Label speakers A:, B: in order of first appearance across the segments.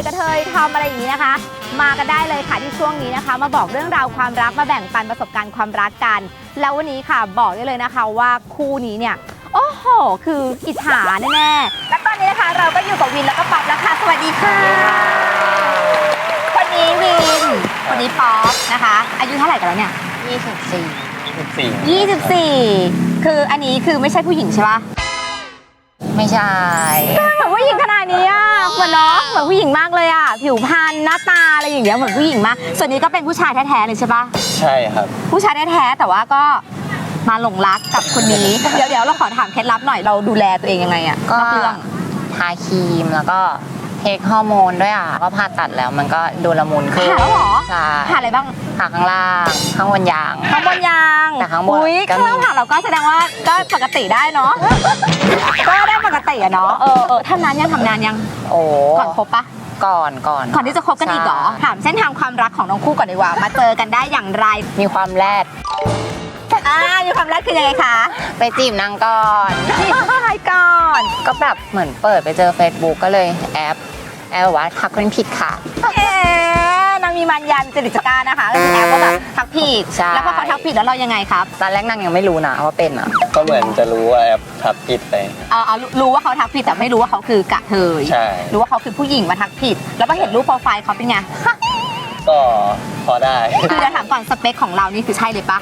A: ยกระเทยทอมอะไรอย่างนี้นะคะ มากันได้เลยค่ะที่ช่วงนี้นะคะ มาบอกเรื่องราวความรักมาแบ่งปันประสบการณ์ความรักกัน แล้ววันนี้ค่ะบอกได้เลยนะคะว่าคู่นี้เนี่ยโอ้โห คืออิจฉาแน่ๆและตอนนี้นะคะเราก็อยู่กับวินแล้วก็ป๊อปแล้วค่ะสวัสดีค่ะคนนี้วินคนนี้ป๊อปนะคะ อายุเท่าไหร่กันแล้วเนี่ย
B: 14
A: 24 คืออันนี้คือไม่ใช่ผู้หญิงใช่ปะ
C: ไม่ใช่
A: เหมือน ผู้หญิงขนาดนี้อะเหมือนเนาะเหมือนผู้หญิงมากเลยอะ ผิวพรรณหน้าตาอะไรอย่างเงี้ยเหมือนผู้หญิงมาก ส่วนนี้ก็เป็นผู้ชายแท้ๆเลยใช่ปะ
B: ใช่ครับ
A: ผู้ชายแท้ๆแต่ว่าก็มาหลงรักกับคนนี้ เดี๋ยวเดี๋ยวเราขอถามเคล็ดลับหน่อยเราดูแลตัวเองยังไงอะ
C: ก็
A: นอกเรื่อง
C: ทาครีมแล้วก็เทคฮอร์โมนด้วยอะก็ผ่าตัดแล้วมันก็ดูละมุนขึ้น
A: ผ่าแล้วเหรอ
C: ใช่
A: ผ่าอะไรบ้าง
C: ผ่าข้างล่าง ข้างบนยาง
A: ข้างบนยาง
C: แต่ข้างบน
A: อุ้ย
C: ก็
A: ข้าง
C: มี
A: ล่างผ่าเราก็แสดงว่าก็ปกติได้เนาะ ก็ได้ปกติอะเนาะ เออเออทำนานยังทำนานยัง
C: โอ้
A: ก่อนคบปะ
C: ก่อนก่อน
A: ก่อนที่จะคบกันอีกเหรอ
C: ใช่
A: ถามเส้นทางความรักของน้องคู่ก่อนดีกว่า มาเจอกันได้อย่างไร
C: มีความแรด
A: อ่ามีความรักคือยังไงคะ
C: ไปจีบนางก่อน
A: จีบผู้ชายก่อน
C: ก็แบบเหมือนเปิดไปเจอ Facebook ก็เลยแอปแอปบอกว่าทักคนผิดค่ะ
A: เอ๊ะนาง มีมันยันจริตจักร้านะคะก็คือแอปว่าแบบทักผิด
C: ใช่
A: แล้วพอเขาทักผิดแล้วเรายังไงครับ
C: ตอนแรกนางยังไม่รู้นะว่าเป็นอะ
B: ก็เหมือนจะรู้ว่าแอปทับผิดไป
A: เอาเอารู้รู้ว่าเขาทักผิดแต่ไม่รู้ว่าเขาคือกะเทย
B: ใช่
A: รู้ว่าเขาคือผู้หญิงมาทักผิด แล้วพอเห็นรูปโปรไฟล์เขาเป็นไง
B: ก็พอได้
A: คือจะถามก่อนสเปคของเรานี่คือใช่เลยปะ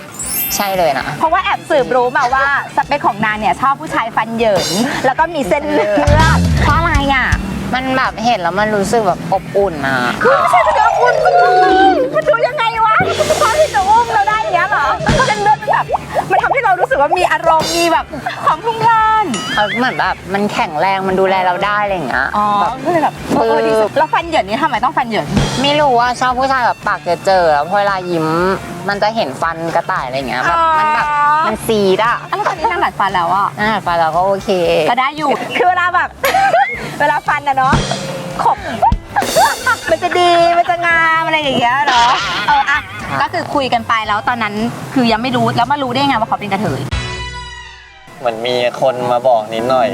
C: ใช่เลยนะ
A: เพราะว่าแอบสืบรู้มาว่าสเปคของนางเนี่ยชอบผู้ชายฟันเหยินแล้วก็มีเส้นเลือดเพราะอะไรอะ
C: มันแบบเห็นแล้วมันรู้สึกแบบอบอุ่นอะ
A: คือไม่ใช่จะเดือดอุ่น มันดูยังไงวะพอที่จะอุ้มเราได้อย่างเงี้ยเหรอเส้นเลือดมันแบบมันทำให้เรารู้สึกว่ามีอารมณ์มีแบบความพลุ่งพล่าน
C: เขาเหมือนแบบมันแข็งแรงมันดูแลเราได้อะไรอย่างเงี้ย
A: อ๋อ
C: แบบ
A: ก็เลยแบบเออดีสุดแล้วฟันเหยินนี่ทำไมต้องฟันเหยิน
C: ไม่รู้ว่าชอบผู้ชายแบบปากเจอๆแล้วพอเวลายิ้ม มันจะเห็นฟันกระต่ายอะไรอย่างเงี้ยแบบมันแบบมันซีดอะ
A: อะแล้วตอนนี้นางดัดฟันแล้วอะ
C: อ่าฟันเราก็โอเค
A: ก็ได้อยู่คือเวลาแบบ เวลาฟันนะเนาะขบ อะไรอย่างเงี้ยเนาะเอออะก็คือคุยกันไปแล้วตอนนั้นคือยังไม่รู้แล้วมารู้ได้ไงว่าเขาเป็นกระเทย
B: เหมือนมีคนมาบอกนิดหน่อย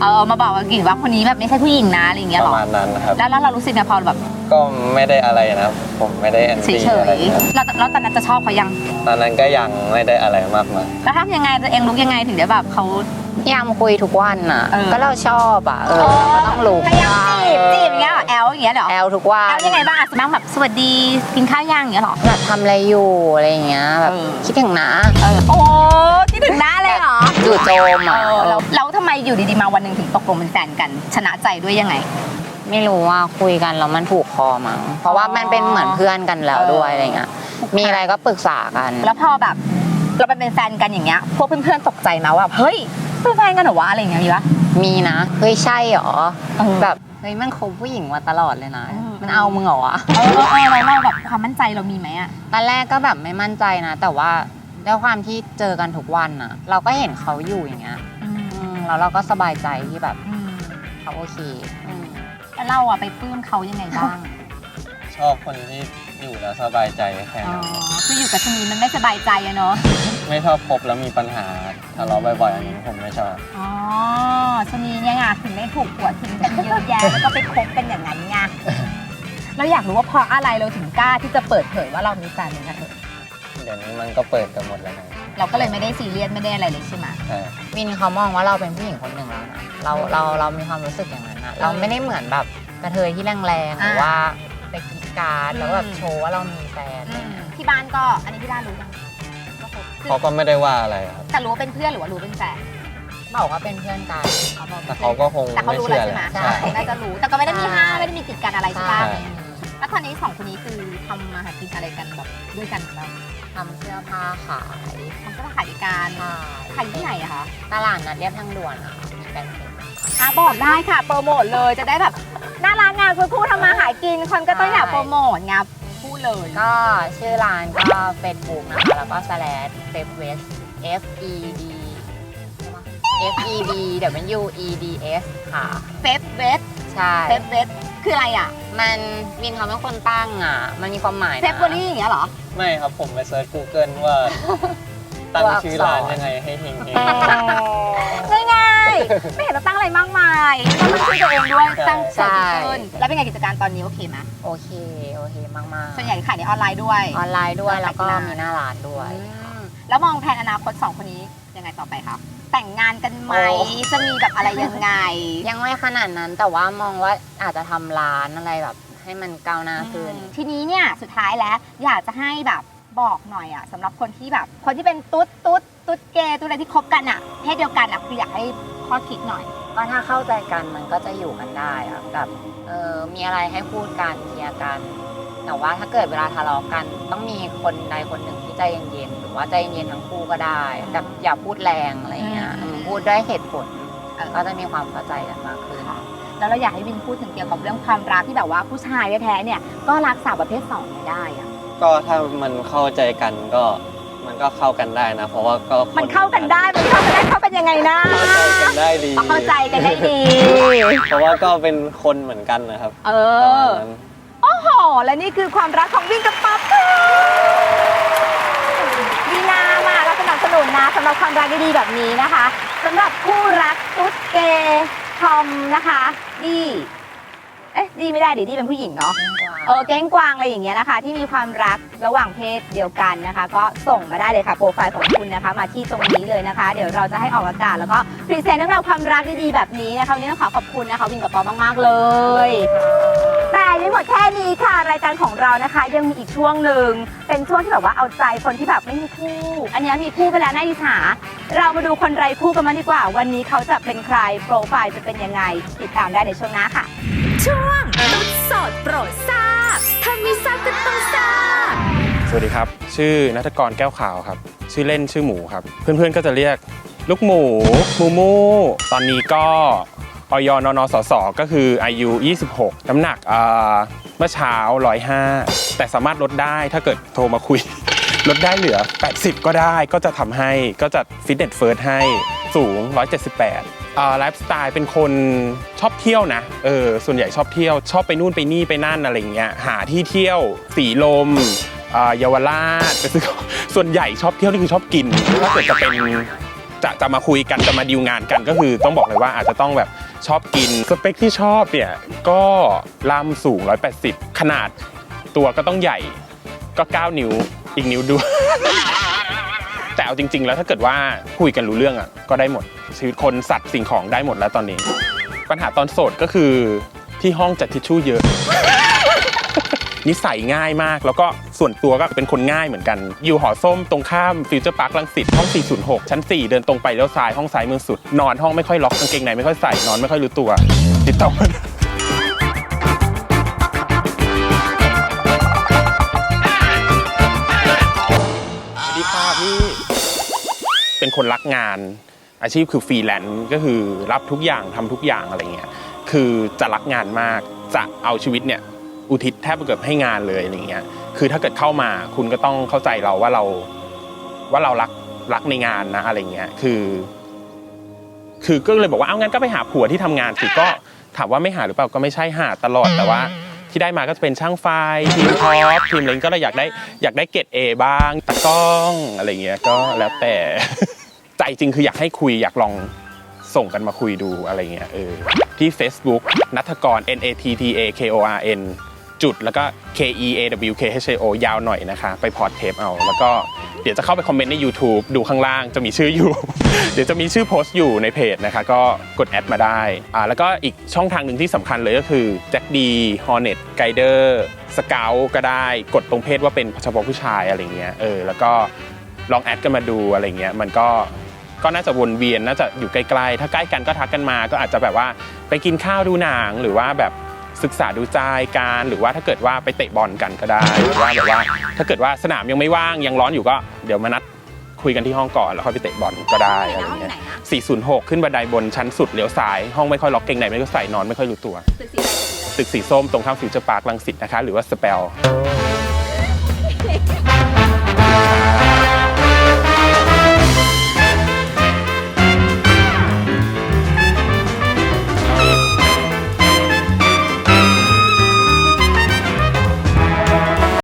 A: เออมาบอกว่ากี่ว่าคนนี้แบบไม่ใช่ผู้หญิงนะอะไรอย่างเงี้ย
B: ป
A: หร
B: ระ
A: อ
B: มาณนั้นนะครับ
A: แล้วแล้วเรารู้สึกไงพอแบบ
B: ก็ไม่ได้อะไรนะผมไม่ได้แอน
A: เฉ
B: ตี้
A: ย
B: อะไรครับ
A: ๆแล้วแล้วตอนนั้นจะชอบเขายัง
B: ตอนนั้นก็ยังไม่ได้อะไรมากมาย
A: แล้วทำยังไงตัวเองรู้ยังไงถึงได้แบบเขา
C: พยายามคุยทุกวันอะ
A: เออ
C: ก็เราชอบอะเออเราก็ต้องรู้
A: พยายามจีบจีบอย่างเงี้ยเหรอแอลอย่างเงี้ยเหรอ
C: แอลทุกวัน
A: แอลยังไงบ้างอะสมมติแบบสวัสดีกินข้าวย่างอย่างเงี้ยเหรอ
C: แบบทำอะไรอยู่อะไรอย่างเงี้ยแบบ
A: เออ
C: คิดถึงนะ
A: เออโอ้คิดถึงหน้าเลยเหรอ
C: จู่โจมอะ
A: เออแล้วแล้วทำไมอยู่ดีๆมาวันหนึ่งถึงตกลงเป็นแฟนกัน ชนะใจด้วยยังไง
C: ไม่รู้ว่าคุยกันแล้วมันถูกคอมั้งเพราะว่ามันเป็นเหมือนเพื่อนกันแล้วด้วยอะไรเงี้ยมีอะไรก็ปรึกษากัน
A: แล้วพอแบบเราไปเป็นแฟนกันอย่างเงี้ยพวกเพื่อนๆตกใจนะว่าเฮ้ย เป็นแฟนกันเหรอวะอะไรอย่างเงี้ยมีปะ
C: มีนะ เฮ้ยใช่เหรอ
A: เออ
C: แบบ เฮ้ยมันคบผู้หญิงมาตลอดเลยนะ
A: เออ
C: มันเอามึงเหรอวะ
A: เออเออเออเราเราแบบความมั่นใจเรามีไหมอะ
C: ตอนแรกก็แบบไม่มั่นใจนะ แต่ว่าด้วยความที่เจอกันทุกวันอะ เราก็เห็นเขาอยู่อย่างเงี้ยอืมแล้วเราก็สบายใจที่แบบเขาโอเคอืม
A: แล้วเราอะไปปลื้มเขายังไงบ้าง
B: ชอบคนที่อยู่แล้วสบายใจแค่
A: อ๋อ
B: นั้น
A: คืออยู่กับชะนีมันไม่สบายใจอะเนาะ
B: ไม่ชอบคบแล้วมีปัญหา ทะเลาะบ่อยๆอันนี้ผมไม่ชอบ
A: อ๋อชะนีเนี่ยไงถึงได้ถูกหัวทิ้งกันเยอะแยะ แล้วก็ไปคบกันอย่างนั้นไงเราอยากรู้ว่าเพราะอะไรเราถึงกล้าที่จะเปิดเผยว่าเรามีแฟนเป็นกระเทย
B: เดี๋ยวนี้มันก็เปิดกันหมดแล้วนะ
A: เราก็เลยไม่ได้ซีเรียสไม่ได้อะไรเลยใช่ไหม
B: ใช่
C: วินเขามองว่าเราเป็นผู้หญิงคนหนึ่งแล้วนะเราเราเรามีความรู้สึกอย่างนั้นนะเราไม่ได้เหมือนแบบกระเทยที่แรงๆหรือว่าไปกรีดกรารแล้วแบบโชว์ว่าเรามีแฟนอะไรเงี้ย
A: ที่บ้านก็อันนี้ที่บ้านรู้ยังว่าคบคือ
B: เขาก็ไม่ได้ว่าอะไรครับ
A: แต่รู้ว่าเป็นเพื่อนหรือว่ารู้เป็นแฟน
C: บอกว่าเป็นเพื่อนกัน
A: เขาบอก
B: แต่เขาก็คง
A: แต่เขา
B: ไม่
A: รู้
B: เชื่
A: แล้ว
B: อ
A: ใช่
B: แห
A: ไหม
B: ละใช่
A: น่าจะรู้แต่ก็ไม่ได้มีห้ามไม่ได้มีติดกันอะไรใช่ปะ
B: ใช่
A: แล้วตอนนี้สองคนนี้คือทำมาหากินอะไรกันแบบด้วยกันแบบ
C: ทำเสื้อผ้าขาย
A: ทำก็ขายด้วยกัน
C: ขาย
A: ขายที่ไหนอะคะ
C: ตลาดนัดเรียบทางด่วนอะมีแฟนเพจ
A: อะบอกได้ค่ะโปรโมทเลยจะได้แบบน่ารักงานคู่ทำมาหากินคนก็ต้องอยากโปรโมทงานพูดเลย
C: ก็ชื่อร้านก็ Facebook นะคะ แล้วก็ slash f e b w e s F E D F E B W E D S ค่ะ
A: เฟฟเวส
C: ใช่
A: เฟฟเวสคืออะไรอะ
C: มันวินเขาเป็นคนตั้งอะ มันมีความหมายนะ
A: เฟฟเบอรี่อย่างเงี้ยเหรอ
B: ไม่ครับผมไปเซิร์ช Google ว่า ตั้งชื่อร้านยังไงให้เฮงๆ
A: ง่ายไม่เห็นเราตั้งอะไรมากมายก็มันช่วยตัวเองด้วยตั้งสดขึ้นแล้วเป็นไงกิจการตอนนี้โอเคไหม
C: โอเค โอเค มากๆ
A: ส่วนใหญ่ขายในออนไลน์ด้วย
C: ออนไลน์ด้วย
A: ก็
C: แล้วก็
A: ขายที่ร้าน
C: มีหน้าร้านด้วย
A: อืมแล้วมองแผนอนาคตสองคนนี้ยังไงต่อไปครับแต่งงานกันไหม
C: โอ้
A: จะมีแบบอะไรยังไง
C: ยังไม่ขนาดนั้นแต่ว่ามองว่าอาจจะทำร้านอะไรแบบ ให้มันก้าวหน้าขึ้น
A: ทีนี้เนี่ยสุดท้ายแล้วอยากจะให้แบบบอกหน่อยอะสำหรับคนที่แบบ คนที่เป็นตุ๊ดตุ๊ดตุ๊ดเกย์ตุ๊ดอะไรที่คบกันอะเพศเดียวกันอะคืออยากให้ข้อคิดหน่อย
C: ก็ถ้าเข้าใจกันมันก็จะอยู่กันได้อะแบบเออมีอะไรให้พูดกันเคลียร์กัน แต่ว่าถ้าเกิดเวลาทะเลาะกัน ต้องมีคนใดคนหนึ่งที่ใจเย็นๆหรือว่าใจเย็นทั้งคู่ก็ได้แบบอย่าพูดแรงอะไรเงี้ย
A: อืม
C: อืมพูดด้วยเหตุผล
A: เออ
C: ก็จะมีความเข้าใจกันมากขึ้น
A: แล้วเราอยากให้วินพูดถึงเกี่ยวกับเรื่องความรักที่แบบว่าผู้ชายแท้ๆเนี่ยก็รักสาวประเภทสองไม่ได้อะ
B: ก็ถ้ามันเข้าใจกันก็มันก็เข้ากันได้นะ เพราะว่าก็ค
A: มันเข้ากันได้มันเข้ากันได้เข้ากันยังไงนะ
B: เข้าใจกันได้ดี
A: เอาเข้าใจกันได้ดี
B: เพราะว่าก็เป็นคนเหมือนกันนะครับ
A: เอ
B: ประมา
A: อ
B: ณนั้น
A: โอ้โห และนี่คือความรักของวินกับป๊อปค่ะดีนามาเราสนับสนุนนะสำหรับความรักดีๆแบบนี้นะคะสำหรับคู่รักตุ๊ดเกย์ทอมนะคะดีเอ๊ะดีไม่ได้ดิดีเป็นผู้หญิงเนาะเออเก้งกวางอะไรอย่างเงี้ยนะคะ ที่มีความรักระหว่างเพศเดียวกันนะคะ ก็ส่งมาได้เลยค่ะโปรไฟล์ของคุณนะคะ มาที่ตรงนี้เลยนะคะ เดี๋ยวเราจะให้ออกอากาศแล้วก็พรีเซนต์เรื่องราวความรักดีๆแบบนี้นะคะวันนี้ต้องขอขอบคุณนะคะวินกับปอมากๆเลย แต่ยังไม่หมดแค่นี้ค่ะรายการของเรานะคะ ยังมีอีกช่วงหนึ่งเป็นช่วงที่แบบว่าเอาใจคนที่แบบไม่มีคู่ อันนี้มีคู่ไปแล้วน่าอิจฉาเรามาดูคนไร้คู่กันมางดีกว่า วันนี้เขาจะเป็นใครโปรไฟล์จะเป็นยังไง ติดตามได้ในช่วงหน้าค่ะ
D: ช่วงตุ๊ดโสดโปรดทราบถ้าไม่ทราบก็ต้องทราบ
E: สวัสดีครับ ชื่อนัทกรแก้วขาวครับ ชื่อเล่นชื่อหมูครับ เพื่อนๆก็จะเรียกลูกหมู มูมู ตอนนี้ก็ ออยนนสสก็คืออายุ 26 น้ำหนักเมื่อเช้า 105 แต่สามารถลดได้ถ้าเกิดโทรมาคุย ลดได้เหลือ 80 ก็ได้ก็จะทำให้ก็จะฟิตเนสเฟิร์สให้สูง 178ไลฟ์สไตล์เป็นคนชอบเที่ยวนะ เออ ส่วนใหญ่ชอบเที่ยว ชอบไปนู่นไปนี่ไปนั่นอะไรเงี้ย หาที่เที่ยว สีลมเยาวราชไปซื้อส่วนใหญ่ชอบเที่ยวนี่คือชอบกิน ถ้าเกิดจะเป็นจะจะมาคุยกันจะมาดีลงานกันก็คือต้องบอกเลยว่าอาจจะต้องแบบ ชอบกิน สเปคที่ชอบเนี่ยก็ลำสูง 180 ขนาดตัวก็ต้องใหญ่ก็ 9 นิ้วอีกนิ้วด้วย แต่เอาจริง ๆ แล้วถ้าเกิดว่าคุยกันรู้เรื่องอะก็ได้หมดชีวิตคนสัตว์สิ่งของได้หมดแล้วตอนนี้ ปัญหาตอนโสดก็คือที่ห้องจัดทิชชู่เยอะ นิสัยง่ายมาก แล้วก็ส่วนตัวก็เป็นคนง่ายเหมือนกัน อยู่หอส้มตรงข้ามฟิวเจอร์พาร์คลังสิตห้อง 406 ชั้น 4 เดินตรงไปเลี้ยวซ้ายห้องซ้ายมือสุด นอนห้องไม่ค่อยล็อกกางเกงในไม่ค่อยใส่นอนไม่ค่อยรู้ตัว ติดต่อมาสวัสดีค่ะพี่เป็นคนรักงาน อาชีพคือฟรีแลนซ์ก็คือรับทุกอย่างทำทุกอย่างอะไรเงี้ยคือจะรักงานมากจะเอาชีวิตเนี่ย อุทิศแทบเกือบให้งานเลยอะไรเงี้ยคือถ้าเกิดเข้ามาคุณก็ต้องเข้าใจเราว่าเราว่าเรารักรักในงานนะอะไรเงี้ยคือ คือก็เลยบอกว่าเอางั้นก็ไปหาผัวที่ทำงานสิก็ถามว่าไม่หาหรือเปล่าก็ไม่ใช่หาตลอดแต่ว่าที่ได้มาก็จะเป็นช่างไฟทีมท็อปทีมอะไรก็เลยอยากได้อยากได้เกรดเอบ้างตากล้องอะไรเงี้ยก็แล้วแต่ใจจริงคืออยากให้คุยอยากลองส่งกันมาคุยดูอะไรเงี้ยเออที่ Facebook นัทกร N A T T A K O R N จุดแล้วก็ K E A W K H A O ยาวหน่อยนะคะ ไปพอร์ตเทปเอา แล้วก็เดี๋ยวจะเข้าไปคอมเมนต์ใน YouTube ดูข้างล่างจะมีชื่ออยู่ เดี๋ยวจะมีชื่อโพสต์อยู่ในเพจนะคะ ก็กดแอดมาได้อ่าแล้วก็อีกช่องทางหนึ่งที่สำคัญเลยก็คือแจ็คดีฮอร์เน็ตไกเดอร์สเกลก็ได้กดตรงเพจว่าเป็นเฉพาะผู้ชายอะไรเงี้ยเออแล้วก็ลองแอดกันมาดูอะไรเงี้ยมันก็ก็น่าจะวนเวียนน่าจะอยู่ใกล้ๆ ถ้าใกล้กันก็ทักกันมา ก็อาจจะแบบว่าไปกินข้าวดูหนังหรือว่าแบบ ศึกษาดูใจกันหรือว่าถ้าเกิดว่าไปเตะบอลกันก็ได้หรือว่าแบบว่า ถ้าเกิดว่าสนามยังไม่ว่างยังร้อนอยู่ก็เดี๋ยวมานัดคุยกันที่ห้องก่อนแล้วค่อยไปเตะบอลก็ได้อะไร
A: ห้อง
E: เงี้ย
A: ไหนนะ
E: 406 ขึ้นบันไดบนชั้นสุดเลี้ยวซ้ายห้องไม่ค่อยล็อกเกงในไม่ค่อยใส่นอนไม่ค่อยรู้ตัว
A: ตึกสีอะไรตึกสีอะไร
E: ตึกสีส้มตรงข้ามฟิวเจอร์พาร์คลังสิตนะคะ หรือว่าสเปล